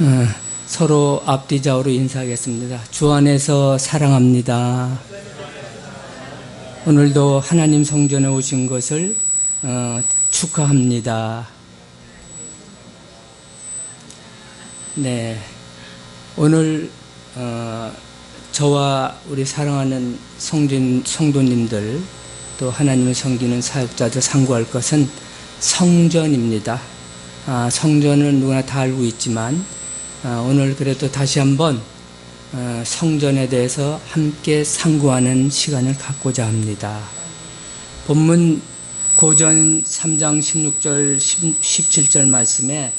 어, 서로 앞뒤 좌우로 인사하겠습니다. 주 안에서 사랑합니다. 오늘도 하나님 성전에 오신 것을 어, 축하합니다. 네, 오늘 어, 저와 우리 사랑하는 성진, 성도님들 또 하나님을 섬기는 사역자들 상고할 것은 성전입니다. 아, 성전은 누구나 다 알고 있지만 아, 오늘 그래도 다시 한번 어, 성전에 대해서 함께 상고하는 시간을 갖고자 합니다. 본문 고전 3장 16절 17절 말씀에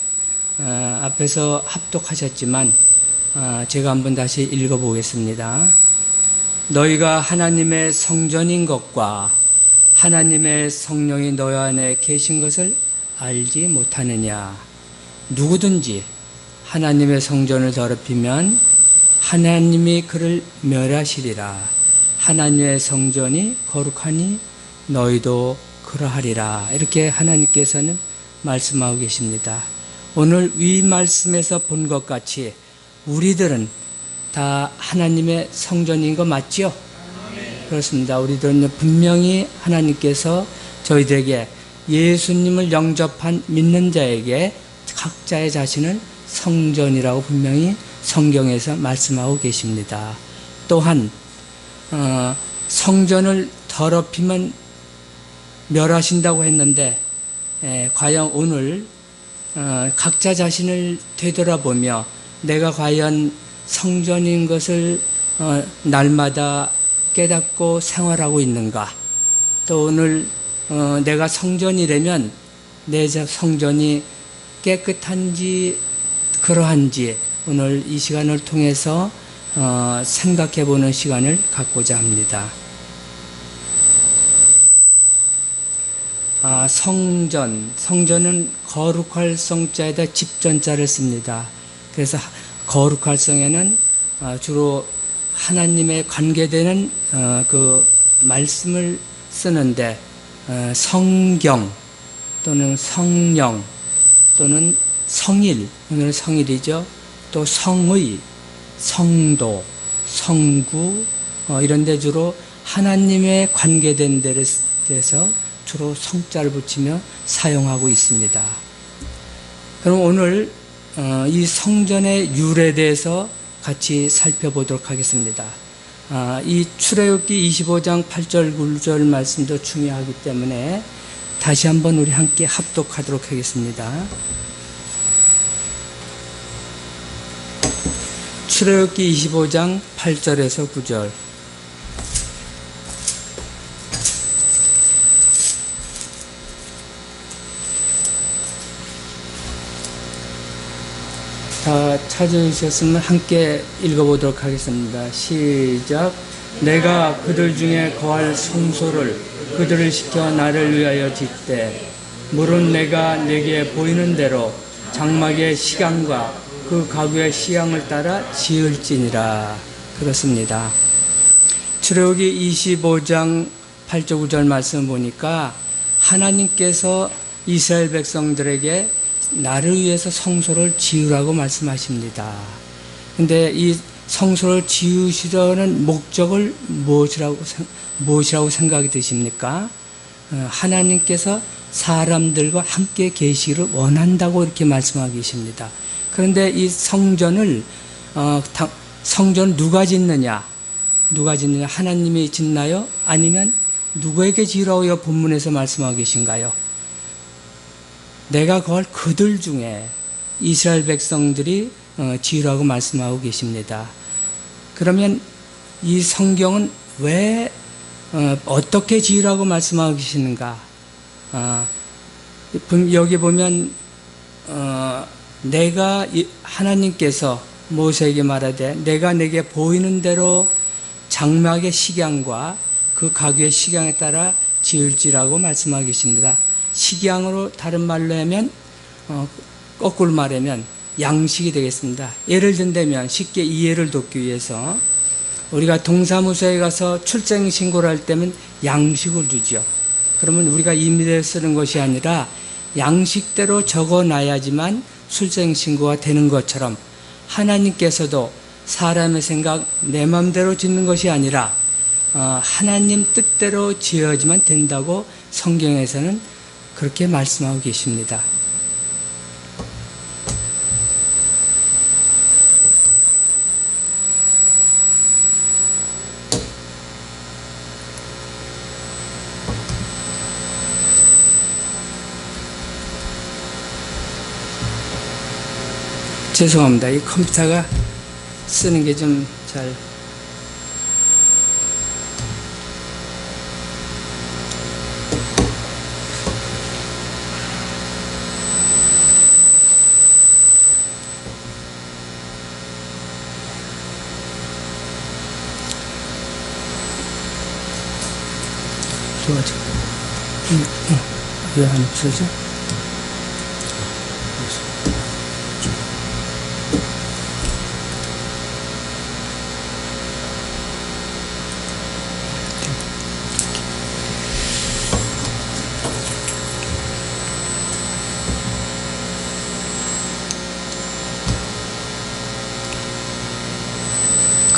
어, 앞에서 합독하셨지만 어, 제가 한번 다시 읽어보겠습니다. 너희가 하나님의 성전인 것과 하나님의 성령이 너희 안에 계신 것을 알지 못하느냐. 누구든지 하나님의 성전을 더럽히면 하나님이 그를 멸하시리라. 하나님의 성전이 거룩하니 너희도 그러하리라. 이렇게 하나님께서는 말씀하고 계십니다. 오늘 위 말씀에서 본 것 같이 우리들은 다 하나님의 성전인 거 맞지요? 그렇습니다. 우리들은 분명히 하나님께서 저희들에게 예수님을 영접한 믿는 자에게 각자의 자신을 성전이라고 분명히 성경에서 말씀하고 계십니다. 또한 어, 성전을 더럽히면 멸하신다고 했는데 에, 과연 오늘 어, 각자 자신을 되돌아보며 내가 과연 성전인 것을 어, 날마다 깨닫고 생활하고 있는가? 또 오늘 어, 내가 성전이라면 내 성전이 깨끗한지 그러한지 오늘 이 시간을 통해서 어, 생각해 보는 시간을 갖고자 합니다. 아, 성전, 성전은 거룩할 성자에다 집전자를 씁니다. 그래서 거룩할 성에는 어, 주로 하나님의 관계되는 어, 그 말씀을 쓰는데 어, 성경 또는 성령 성일 오늘 성일이죠. 또 성의, 성도, 성구 이런 데 주로 하나님의 관계된 데서 주로 성자를 붙이며 사용하고 있습니다. 그럼 오늘 어, 이 성전의 율에 대해서 같이 살펴보도록 하겠습니다. 아, 이 출애굽기 25장 8절 9절 말씀도 중요하기 때문에 다시 한번 우리 함께 합독하도록 하겠습니다. 출애굽기 25장 8절에서 9절 다 찾으셨으면 함께 읽어보도록 하겠습니다. 시작. 내가 그들 중에 거할 성소를 그들을 시켜 나를 위하여 짓되 물은 내가 내게 보이는 대로 장막의 시간과 그 가구의 시향을 따라 지을지니라 그렇습니다. 출애굽기 25장 8절 9절 말씀 보니까 하나님께서 이스라엘 백성들에게 나를 위해서 성소를 지으라고 말씀하십니다. 근데 이 성소를 지으시려는 목적을 무엇이라고, 무엇이라고 생각이 드십니까? 어, 하나님께서 사람들과 함께 계시기를 원한다고 이렇게 말씀하고 계십니다. 그런데 이 성전을, 어, 성전 누가 짓느냐? 누가 짓느냐? 하나님이 짓나요? 아니면 누구에게 지으라고 본문에서 말씀하고 계신가요? 내가 거할 그들 중에 이스라엘 백성들이 어, 지으라고 말씀하고 계십니다. 그러면 이 성경은 왜 어, 어떻게 지으라고 말씀하고 계시는가? 어, 여기 보면 내가 하나님께서 모세에게 말하되 내가 내게 보이는 대로 장막의 식양과 그 가구의 식양에 따라 지을지라고 말씀하고 계십니다. 식양으로 다른 말로 하면 어, 거꾸로 말하면 양식이 되겠습니다. 예를 든다면 쉽게 이해를 돕기 위해서 우리가 동사무소에 가서 출생 신고를 할 때면 양식을 주죠. 그러면 우리가 임의대로 쓰는 것이 아니라 양식대로 적어 놔야지만 출생 신고가 되는 것처럼 하나님께서도 사람의 생각 내 마음대로 짓는 것이 아니라 어, 하나님 뜻대로 지어야지만 된다고 성경에서는 그렇게 말씀하고 계십니다. 죄송합니다. 이 컴퓨터가 쓰는 게 좀 잘. 좋아져. 왜안 없어져?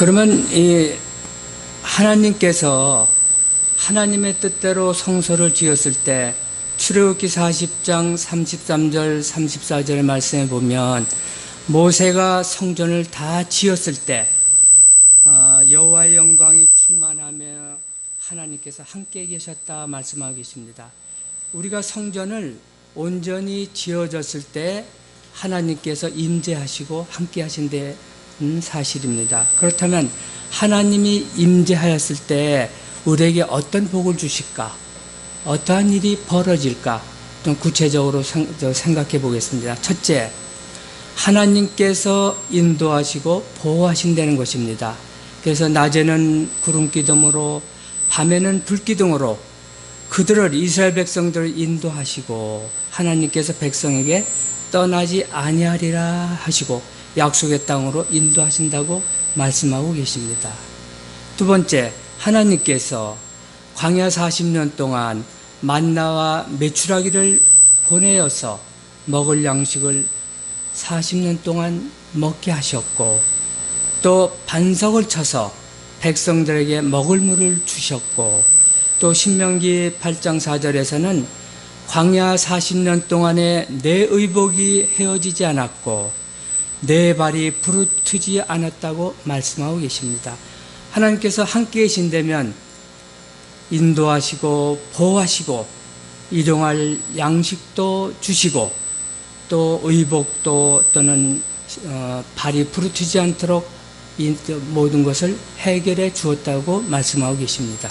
그러면 이 하나님께서 하나님의 뜻대로 성소를 지었을 때 출애굽기 40장 33절 34절의 말씀에 보면 모세가 성전을 다 지었을 때 어, 여호와의 영광이 충만하며 하나님께서 함께 계셨다 말씀하고 계십니다. 우리가 성전을 온전히 지어졌을 때 하나님께서 임재하시고 함께 하신데 사실입니다. 그렇다면 하나님이 임재하였을 때 우리에게 어떤 복을 주실까? 어떠한 일이 벌어질까? 좀 구체적으로 생각해 보겠습니다. 첫째, 하나님께서 인도하시고 보호하신다는 것입니다. 그래서 낮에는 구름 기둥으로 밤에는 불 기둥으로 그들을 이스라엘 백성들을 인도하시고 하나님께서 백성에게 떠나지 아니하리라 하시고 약속의 땅으로 인도하신다고 말씀하고 계십니다. 두 번째, 하나님께서 광야 40년 동안 만나와 메추라기를 보내어서 먹을 양식을 40년 동안 먹게 하셨고 또 반석을 쳐서 백성들에게 먹을 물을 주셨고 또 신명기 8장 4절에서는 광야 40년 동안에 내 의복이 헤어지지 않았고 내 발이 부르트지 않았다고 말씀하고 계십니다. 하나님께서 함께 계신다면 인도하시고 보호하시고 일용할 양식도 주시고 또 의복도 또는 어, 발이 부르트지 않도록 모든 것을 해결해 주었다고 말씀하고 계십니다.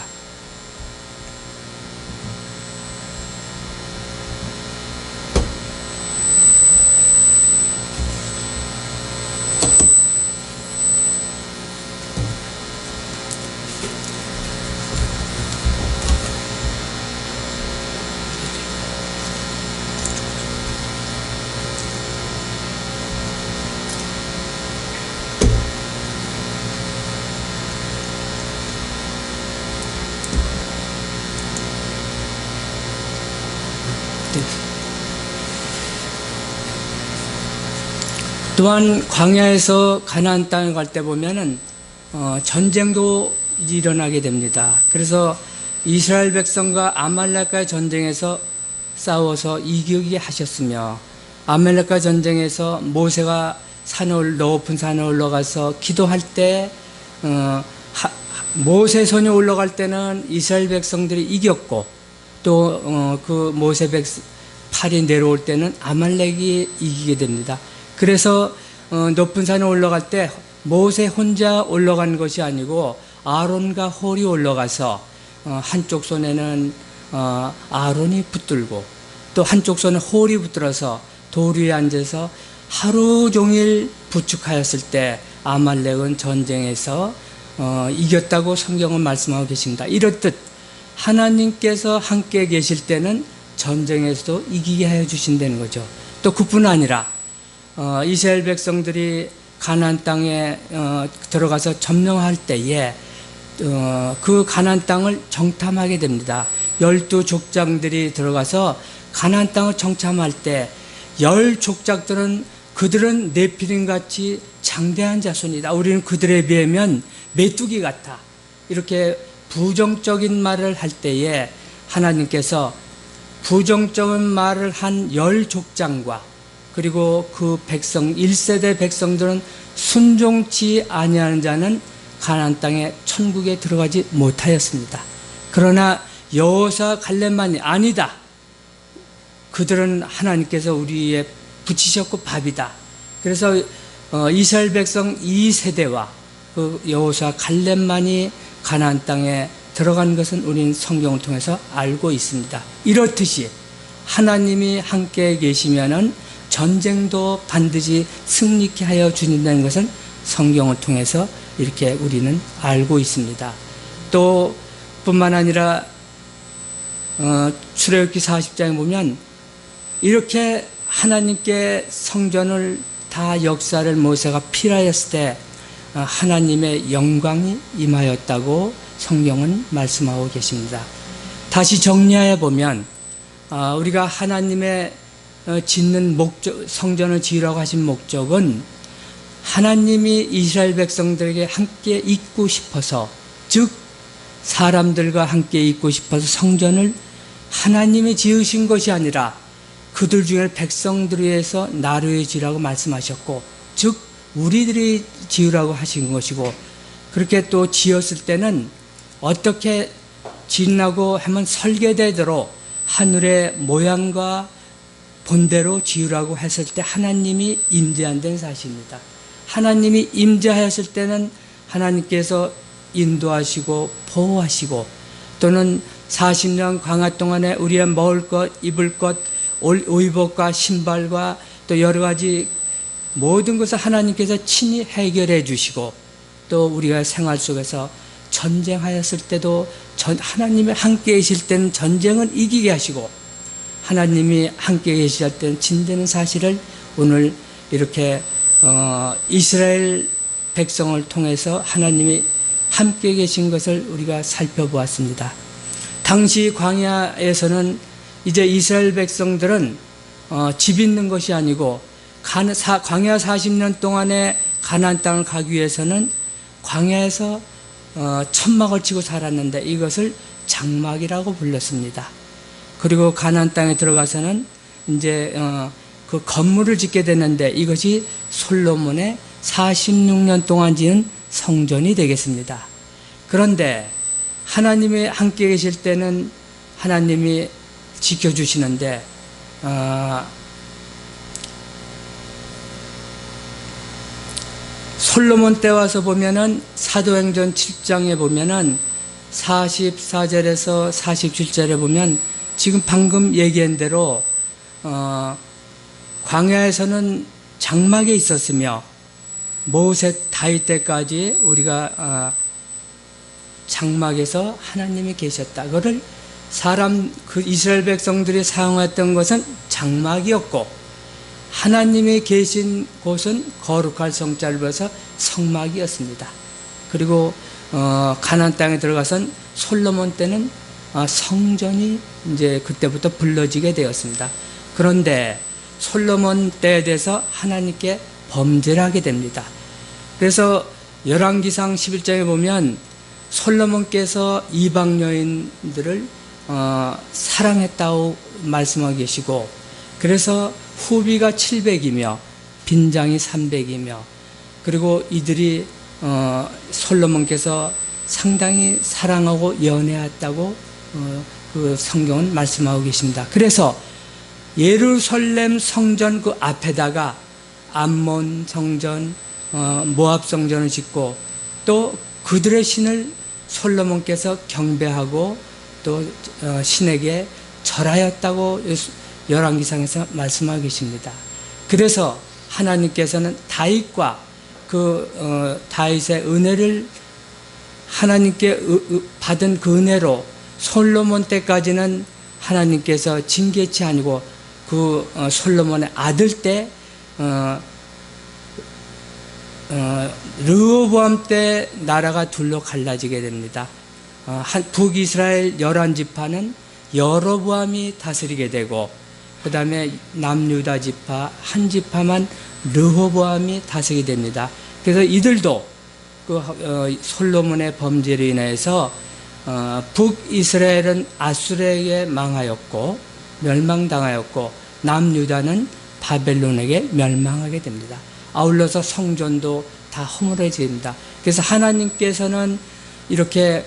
또한 광야에서 가나안 땅에 갈 때 보면은 어, 전쟁도 일어나게 됩니다. 그래서 이스라엘 백성과 아말렉과의 전쟁에서 싸워서 이기게 하셨으며 아말렉과 전쟁에서 모세가 산을 높은 산에 올라가서 기도할 때 어, 하, 모세 손이 올라갈 때는 이스라엘 백성들이 이겼고 또그 어, 모세 백 팔이 내려올 때는 아말렉이 이기게 됩니다. 그래서 어, 높은 산에 올라갈 때 모세 혼자 올라간 것이 아니고 아론과 홀이 올라가서 어, 한쪽 손에는 어, 아론이 붙들고 또 한쪽 손에 홀이 붙들어서 돌 위에 앉아서 하루 종일 부축하였을 때 아말렉은 전쟁에서 이겼다고 성경은 말씀하고 계십니다. 이렇듯 하나님께서 함께 계실 때는 전쟁에서도 이기게 해 주신다는 거죠. 또 그뿐 아니라 어, 이스라엘 백성들이 가나안 땅에 어, 들어가서 점령할 때에 어, 그 가나안 땅을 정탐하게 됩니다. 열두 족장들이 들어가서 가나안 땅을 정탐할 때 열 족장들은 그들은 네피림 같이 장대한 자손이다. 우리는 그들에 비하면 메뚜기 같아. 이렇게 부정적인 말을 할 때에 하나님께서 부정적인 말을 한 열 족장과 그리고 그 백성 1세대 백성들은 순종치 아니하는 자는 가나안 땅에 천국에 들어가지 못하였습니다. 그러나 여호사 갈렙만이 아니다. 그들은 하나님께서 우리의 붙이셨고 밥이다. 그래서 어, 이스라엘 백성 2세대와 그 여호사 갈렙만이 가나안 땅에 들어간 것은 우리는 성경을 통해서 알고 있습니다. 이렇듯이 하나님이 함께 계시면은 전쟁도 반드시 승리케 하여 주신다는 것은 성경을 통해서 이렇게 우리는 알고 있습니다. 또 뿐만 아니라 어, 출애굽기 40장에 보면 이렇게 하나님께 성전을 다 역사를 모세가 필하였을 때 어, 하나님의 영광이 임하였다고 성경은 말씀하고 계십니다. 다시 정리해 보면 어, 우리가 하나님의 어, 짓는 목적 성전을 지으라고 하신 목적은 하나님이 이스라엘 백성들에게 함께 있고 싶어서 즉 사람들과 함께 있고 싶어서 성전을 하나님이 지으신 것이 아니라 그들 중에 백성들 위해서 나를 지라고 말씀하셨고 즉 우리들이 지으라고 하신 것이고 그렇게 또 지었을 때는 어떻게 짓나고 하면 설계대대로 하늘의 모양과 본대로 지으라고 했을 때 하나님이 임재한다는 사실입니다. 하나님이 임재하였을 때는 하나님께서 인도하시고 보호하시고 또는 40년 광야 동안에 우리의 먹을 것, 입을 것, 의복과 신발과 또 여러 가지 모든 것을 하나님께서 친히 해결해 주시고 또 우리가 생활 속에서 전쟁하였을 때도 전, 하나님이 함께 계실 때는 전쟁을 이기게 하시고 하나님이 함께 계실 때는 진되는 사실을 오늘 이렇게 어, 이스라엘 백성을 통해서 하나님이 함께 계신 것을 우리가 살펴보았습니다. 당시 광야에서는 이제 이스라엘 백성들은 어, 집 있는 것이 아니고 간, 사, 광야 40년 동안에 가나안 땅을 가기 위해서는 광야에서 어, 천막을 치고 살았는데 이것을 장막이라고 불렀습니다. 그리고 가나안 땅에 들어가서는 이제 어, 그 건물을 짓게 되는데 이것이 솔로몬의 46년 동안 지은 성전이 되겠습니다. 그런데 하나님이 함께 계실 때는 하나님이 지켜주시는데 어, 솔로몬 때 와서 보면은 사도행전 7장에 보면은 44절에서 47절에 보면 지금 방금 얘기한 대로 어, 광야에서는 장막에 있었으며 모세 다윗 때까지 우리가 어, 장막에서 하나님이 계셨다. 그를 사람 그 이스라엘 백성들이 사용했던 것은 장막이었고 하나님이 계신 곳은 거룩할 벗어 성막이었습니다. 그리고 어, 가나안 땅에 들어가선 솔로몬 때는 어, 성전이 이제 그때부터 불러지게 되었습니다. 그런데 솔로몬 때에 대해서 하나님께 범죄를 하게 됩니다. 그래서 열왕기상 11장에 보면 솔로몬께서 이방 여인들을 어, 사랑했다고 말씀하고 계시고 그래서 후비가 700이며 빈장이 300이며 그리고 이들이 어, 솔로몬께서 상당히 사랑하고 연애했다고 어, 그 성경은 말씀하고 계십니다. 그래서 예루살렘 성전 그 앞에다가 암몬 성전, 어, 모압 성전을 짓고 또 그들의 신을 솔로몬께서 경배하고 또 어, 신에게 절하였다고 열왕기상에서 말씀하고 계십니다. 그래서 하나님께서는 다윗과 그 어, 다윗의 은혜를 하나님께 받은 그 은혜로 솔로몬 때까지는 하나님께서 징계치 아니고 그 어, 솔로몬의 아들 때 어, 어, 르호보암 때 나라가 둘로 갈라지게 됩니다. 어, 북이스라엘 열한 지파는 여로보암이 다스리게 되고 그 다음에 남유다 지파 한 지파만 르호보암이 다스리게 됩니다. 그래서 이들도 그 어, 솔로몬의 범죄로 인해서 어, 북이스라엘은 아수르에게 망하였고 멸망당하였고 남유다는 바벨론에게 멸망하게 됩니다. 아울러서 성전도 다 허물어집니다. 그래서 하나님께서는 이렇게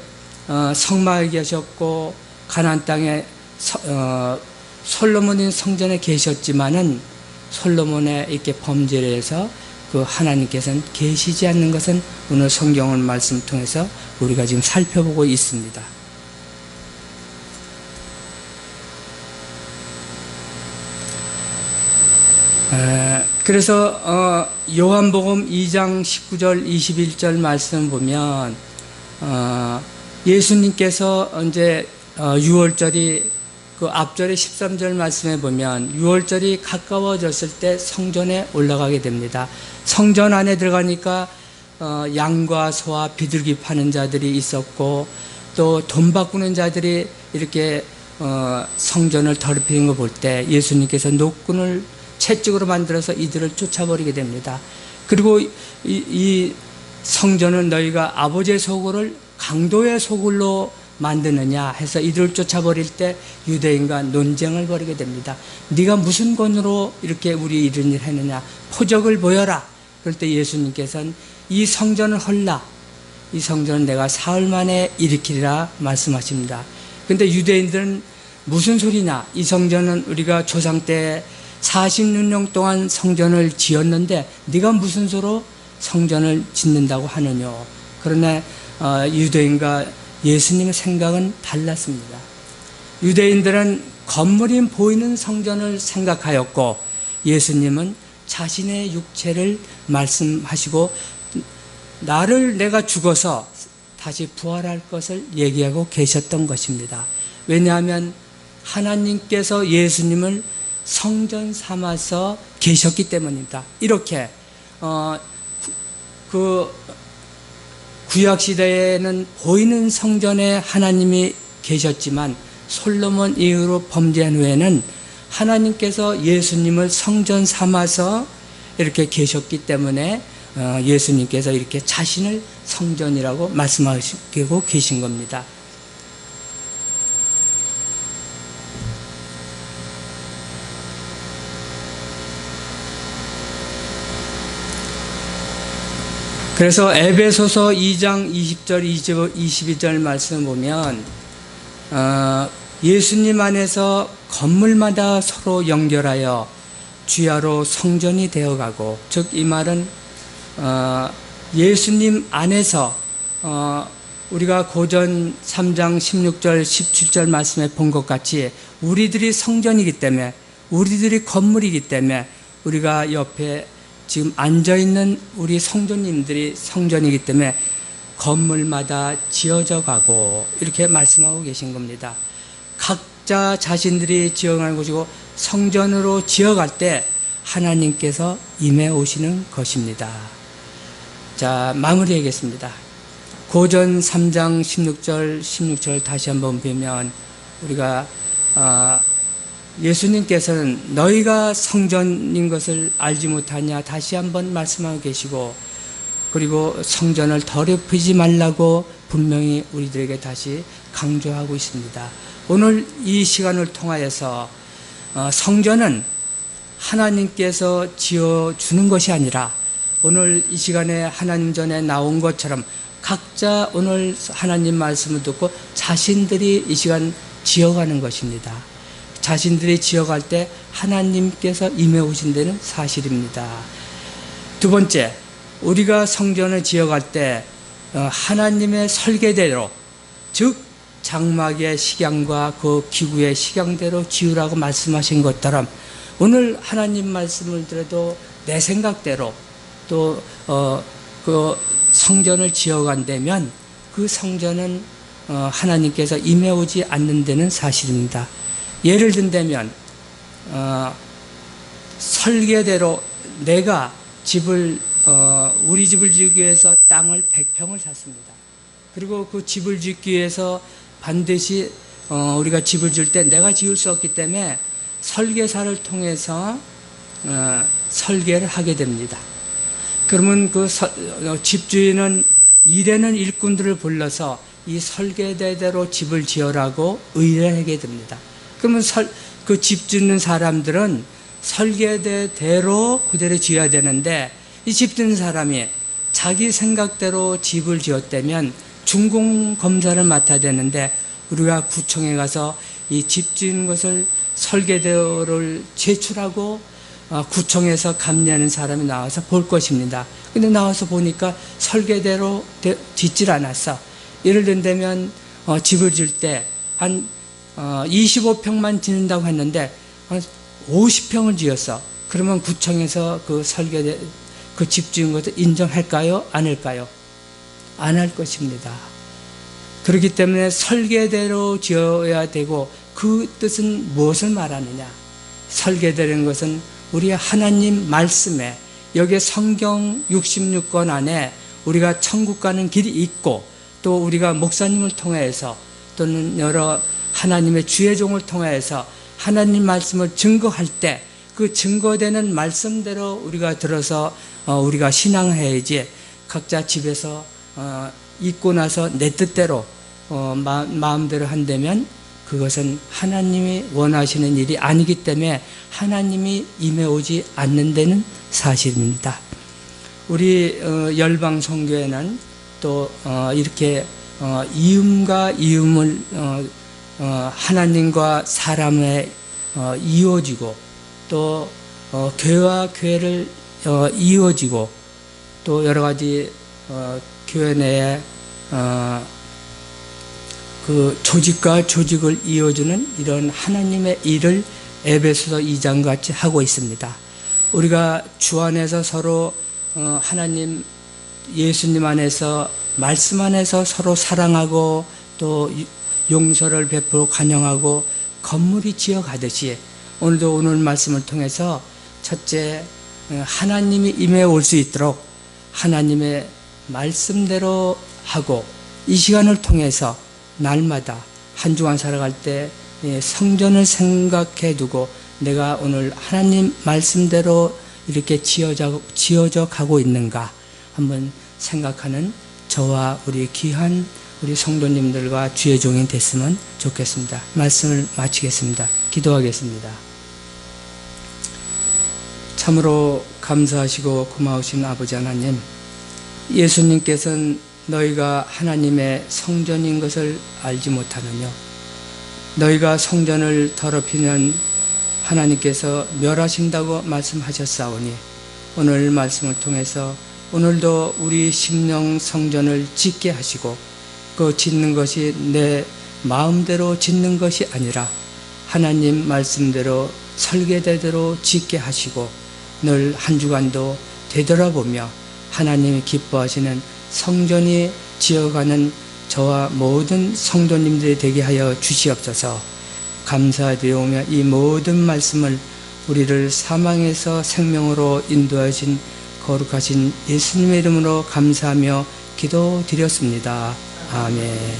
어, 성막에 계셨고 가나안 땅에 서, 어, 솔로몬인 성전에 계셨지만은 솔로몬의 이렇게 범죄를 해서 그 하나님께서는 계시지 않는 것은 오늘 성경을 말씀 통해서 우리가 지금 살펴보고 있습니다. 에, 그래서 어, 요한복음 2장 19절 21절 말씀 보면 어, 예수님께서 이제 어, 6월절이 그 앞절의 13절 말씀에 보면 6월절이 가까워졌을 때 성전에 올라가게 됩니다. 성전 안에 들어가니까 어, 양과 소와 비둘기 파는 자들이 있었고 또 돈 바꾸는 자들이 이렇게 어, 성전을 더럽히는 거 볼 때 예수님께서 노끈을 채찍으로 만들어서 이들을 쫓아버리게 됩니다. 그리고 이, 이 성전은 너희가 아버지의 소굴을 강도의 소굴로 만드느냐 해서 이들을 쫓아버릴 때 유대인과 논쟁을 벌이게 됩니다. 네가 무슨 권으로 이렇게 우리 이런 일 했느냐 포적을 보여라. 그럴 때 예수님께서는 이 성전을 헐라. 이 성전은 내가 사흘 만에 일으키리라 말씀하십니다. 근데 유대인들은 무슨 소리냐? 이 성전은 우리가 조상 때 46년 동안 성전을 지었는데 네가 무슨 소로 성전을 짓는다고 하느냐? 그러나 어, 유대인과 예수님의 생각은 달랐습니다. 유대인들은 건물이 보이는 성전을 생각하였고 예수님은 자신의 육체를 말씀하시고 나를 내가 죽어서 다시 부활할 것을 얘기하고 계셨던 것입니다. 왜냐하면 하나님께서 예수님을 성전 삼아서 계셨기 때문입니다. 이렇게 어, 그 구약 시대에는 보이는 성전에 하나님이 계셨지만 솔로몬 이후로 범죄한 후에는 하나님께서 예수님을 성전 삼아서 이렇게 계셨기 때문에 어, 예수님께서 이렇게 자신을 성전이라고 말씀하시고 계신 겁니다. 그래서 에베소서 2장 20절 22절 말씀 보면 어, 예수님 안에서 건물마다 서로 연결하여 주야로 성전이 되어가고 즉 이 말은 어, 예수님 안에서 어, 우리가 고전 3장 16절 17절 말씀에 본 것 같이 우리들이 성전이기 때문에 우리들이 건물이기 때문에 우리가 옆에 지금 앉아 있는 우리 성도님들이 성전이기 때문에 건물마다 지어져 가고 이렇게 말씀하고 계신 겁니다. 각자 자신들이 지어가는 곳이고 성전으로 지어갈 때 하나님께서 임해 오시는 것입니다. 자, 마무리하겠습니다. 고전 3장 16절, 16절 다시 한번 보면 우리가 어, 예수님께서는 너희가 성전인 것을 알지 못하냐 다시 한번 말씀하고 계시고 그리고 성전을 더럽히지 말라고 분명히 우리들에게 다시 강조하고 있습니다. 오늘 이 시간을 통하여서 어, 성전은 하나님께서 지어 주는 것이 아니라 오늘 이 시간에 하나님 전에 나온 것처럼 각자 오늘 하나님 말씀을 듣고 자신들이 이 시간 지어가는 것입니다. 자신들이 지어갈 때 하나님께서 임해 오신 데는 사실입니다. 두 번째, 우리가 성전을 지어갈 때 어, 하나님의 설계대로 즉 장막의 식양과 그 기구의 식양대로 지으라고 말씀하신 것처럼 오늘 하나님 말씀을 들어도 내 생각대로 또 어, 그 성전을 지어간다면 그 성전은 어, 하나님께서 임해오지 않는 데는 사실입니다. 예를 든다면 어, 설계대로 내가 집을 어, 우리 집을 짓기 위해서 땅을 100평을 샀습니다. 그리고 그 집을 짓기 위해서 반드시 어, 우리가 집을 줄때 내가 지을 수 없기 때문에 설계사를 통해서 어, 설계를 하게 됩니다. 그러면 그 서- 어, 집주인은 일에는 일꾼들을 불러서 이 설계대대로 집을 지어라고 의뢰하게 됩니다. 그러면 설, 그집 짓는 사람들은 설계대대로 그대로 지어야 되는데 이 집 짓는 사람이 자기 생각대로 집을 지었다면 준공 검사를 맡아야 되는데 우리가 구청에 가서 이 집 짓는 것을 설계대로를 제출하고 어, 구청에서 감리하는 사람이 나와서 볼 것입니다. 근데 나와서 보니까 설계대로 되- 짓질 않았어. 예를 든다면 어, 집을 질때한 25평만 짓는다고 했는데 한 50평을 지었어. 그러면 구청에서 그 설계대 그집 지은 것을 인정할까요? 안 할까요? 안 할 것입니다. 그렇기 때문에 설계대로 지어야 되고 그 뜻은 무엇을 말하느냐? 설계되는 것은 우리 하나님 말씀에 여기 성경 66권 안에 우리가 천국 가는 길이 있고 또 우리가 목사님을 통해서 또는 여러 하나님의 주의 종을 통해서 하나님 말씀을 증거할 때 그 증거되는 말씀대로 우리가 들어서 어, 우리가 신앙해야지 각자 집에서 어, 잊고 나서 내 뜻대로 어, 마, 마음대로 한다면 그것은 하나님이 원하시는 일이 아니기 때문에 하나님이 임해오지 않는 데는 사실입니다. 우리 어, 열방 선교회는 또 어, 이렇게 어, 이음과 이음을 어, 어, 하나님과 사람에 어, 이어지고 또 어, 교회와 교회를 어, 이어지고 또 여러 가지 어, 교회 내에 어, 그 조직과 조직을 이어주는 이런 하나님의 일을 에베소서 2장 같이 하고 있습니다. 우리가 주 안에서 서로 어, 하나님 예수님 안에서 말씀 안에서 서로 사랑하고 또 용서를 베풀어 간영하고 건물이 지어 가듯이 오늘도 오늘 말씀을 통해서 첫째 어, 하나님이 임해 올 수 있도록 하나님의 말씀대로 하고 이 시간을 통해서 날마다 한 주간 살아갈 때 예, 성전을 생각해 두고 내가 오늘 하나님 말씀대로 이렇게 지어져, 지어져 가고 있는가 한번 생각하는 저와 우리 귀한 우리 성도님들과 주의 종이 됐으면 좋겠습니다. 말씀을 마치겠습니다. 기도하겠습니다. 참으로 감사하시고 고마우신 아버지 하나님, 예수님께서는 너희가 하나님의 성전인 것을 알지 못하느뇨. 너희가 성전을 더럽히면 하나님께서 멸하신다고 말씀하셨사오니 오늘 말씀을 통해서 오늘도 우리 심령 성전을 짓게 하시고 그 짓는 것이 내 마음대로 짓는 것이 아니라 하나님 말씀대로 설계대대로 짓게 하시고 늘 한 주간도 되돌아보며 하나님이 기뻐하시는 성전이 지어가는 저와 모든 성도님들이 되게 하여 주시옵소서 감사드리오며 이 모든 말씀을 우리를 사망에서 생명으로 인도하신 거룩하신 예수님의 이름으로 감사하며 기도드렸습니다. 아멘.